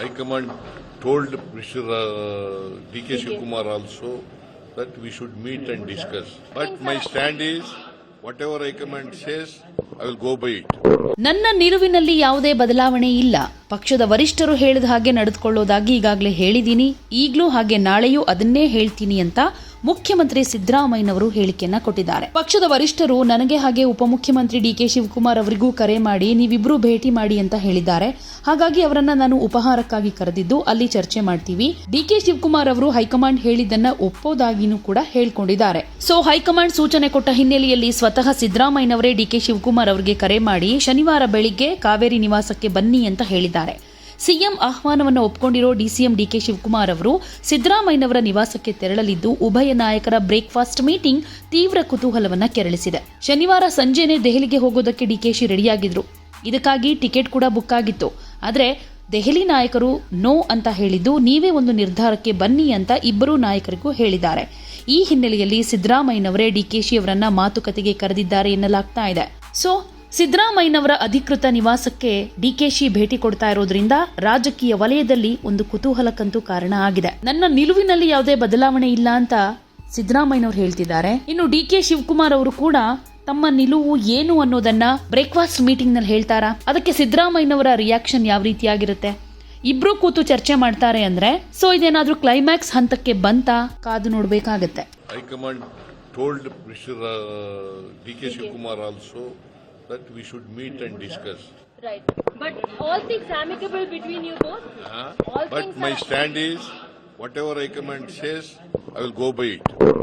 High command told mister D K Shivakumar also that we should meet and discuss but my stand is whatever high command says I will go by it ನನ್ನ ನಿಲುವಿನಲ್ಲಿ ಯಾವುದೇ ಬದಲಾವಣೆ ಇಲ್ಲ. ಪಕ್ಷದ ವರಿಷ್ಠರು ಹೇಳಿದ ಹಾಗೆ ನಡೆದುಕೊಳ್ಳೋದಾಗಿ ಈಗಾಗಲೇ ಹೇಳಿದ್ದೀನಿ. ಈಗಲೂ ಹಾಗೆ ನಾಳೆಯೂ ಅದನ್ನೇ ಹೇಳ್ತೀನಿ ಅಂತ ಮುಖ್ಯಮಂತ್ರಿ ಸಿದ್ದರಾಮಯ್ಯನವರು ಹೇಳಿಕೆಯನ್ನ ಕೊಟ್ಟಿದ್ದಾರೆ. ಪಕ್ಷದ ವರಿಷ್ಠರು ನನಗೆ ಹಾಗೆ ಉಪಮುಖ್ಯಮಂತ್ರಿ ಡಿಕೆ ಶಿವಕುಮಾರ್ ಅವರಿಗೂ ಕರೆ ಮಾಡಿ ನೀವಿಬ್ರು ಭೇಟಿ ಮಾಡಿ ಅಂತ ಹೇಳಿದ್ದಾರೆ. ಹಾಗಾಗಿ ಅವರನ್ನ ನಾನು ಉಪಹಾರಕ್ಕಾಗಿ ಕರೆದಿದ್ದು ಅಲ್ಲಿ ಚರ್ಚೆ ಮಾಡ್ತೀವಿ. ಡಿಕೆ ಶಿವಕುಮಾರ್ ಅವರು ಹೈಕಮಾಂಡ್ ಹೇಳಿದ್ದನ್ನ ಒಪ್ಪೋದಾಗಿನೂ ಕೂಡ ಹೇಳ್ಕೊಂಡಿದ್ದಾರೆ. ಸೊ, ಹೈಕಮಾಂಡ್ ಸೂಚನೆ ಕೊಟ್ಟ ಹಿನ್ನೆಲೆಯಲ್ಲಿ ಸ್ವತಃ ಸಿದ್ದರಾಮಯ್ಯನವರೇ ಡಿಕೆ ಶಿವಕುಮಾರ್ ಅವರಿಗೆ ಕರೆ ಮಾಡಿ ಶನಿವಾರ ಬೆಳಿಗ್ಗೆ ಕಾವೇರಿ ನಿವಾಸಕ್ಕೆ ಬನ್ನಿ ಅಂತ ಹೇಳಿದ್ದಾರೆ. ಸಿಎಂ ಆಹ್ವಾನವನ್ನು ಒಪ್ಪಿಕೊಂಡಿರೋ ಡಿಸಿಎಂ ಡಿಕೆ ಶಿವಕುಮಾರ್ ಅವರು ಸಿದ್ದರಾಮಯ್ಯನವರ ನಿವಾಸಕ್ಕೆ ತೆರಳಲಿದ್ದು ಉಭಯ ನಾಯಕರ ಬ್ರೇಕ್ಫಾಸ್ಟ್ ಮೀಟಿಂಗ್ ತೀವ್ರ ಕುತೂಹಲವನ್ನ ಕೆರಳಿಸಿದೆ. ಶನಿವಾರ ಸಂಜೆನೇ ದೆಹಲಿಗೆ ಹೋಗೋದಕ್ಕೆ ಡಿಕೆಶಿ ರೆಡಿಯಾಗಿದ್ರು. ಇದಕ್ಕಾಗಿ ಟಿಕೆಟ್ ಕೂಡ ಬುಕ್ ಆಗಿತ್ತು. ಆದರೆ ದೆಹಲಿ ನಾಯಕರು ನೋ ಅಂತ ಹೇಳಿದ್ದು ನೀವೇ ಒಂದು ನಿರ್ಧಾರಕ್ಕೆ ಬನ್ನಿ ಅಂತ ಇಬ್ಬರೂ ನಾಯಕರಿಗೂ ಹೇಳಿದ್ದಾರೆ. ಈ ಹಿನ್ನೆಲೆಯಲ್ಲಿ ಸಿದ್ದರಾಮಯ್ಯನವರೇ ಡಿಕೆಶಿ ಅವರನ್ನ ಮಾತುಕತೆಗೆ ಕರೆದಿದ್ದಾರೆ ಎನ್ನಲಾಗ್ತಾ ಇದೆ. ಸೊ ಸಿದ್ದರಾಮಯ್ಯನವರ ಅಧಿಕೃತ ನಿವಾಸಕ್ಕೆ ಡಿಕೆಶಿ ಭೇಟಿ ಕೊಡ್ತಾ ಇರೋದ್ರಿಂದ ರಾಜಕೀಯ ವಲಯದಲ್ಲಿ ಒಂದು ಕುತೂಹಲಕ್ಕಂತೂ ಕಾರಣ ಆಗಿದೆ. ನನ್ನ ನಿಲುವಿನಲ್ಲಿ ಯಾವುದೇ ಬದಲಾವಣೆ ಇಲ್ಲ ಅಂತ ಸಿದ್ದರಾಮಯ್ಯನವರು ಹೇಳ್ತಿದ್ದಾರೆ. ಇನ್ನು ಡಿ ಕೆ ಶಿವಕುಮಾರ್ ಅವರು ಕೂಡ ತಮ್ಮ ನಿಲುವು ಏನು ಅನ್ನೋದನ್ನ ಬ್ರೇಕ್ಫಾಸ್ಟ್ ಮೀಟಿಂಗ್ನಲ್ಲಿ ಹೇಳ್ತಾರಾ? ಅದಕ್ಕೆ ಸಿದ್ದರಾಮಯ್ಯನವರ ರಿಯಾಕ್ಷನ್ ಯಾವ ರೀತಿಯಾಗಿರುತ್ತೆ? ಇಬ್ರು ಕೂತು ಚರ್ಚೆ ಮಾಡ್ತಾರೆ ಅಂದ್ರೆ ಸೊ ಇದೇನಾದ್ರೂ ಕ್ಲೈಮ್ಯಾಕ್ಸ್ ಹಂತಕ್ಕೆ ಬಂತ? ಕಾದು ನೋಡ್ಬೇಕಾಗತ್ತೆ. High command told D K Shivakumar also that we should meet and discuss. Right. But all things amicable between you both? Huh? All But my stand is, whatever High-command says, I will go by it.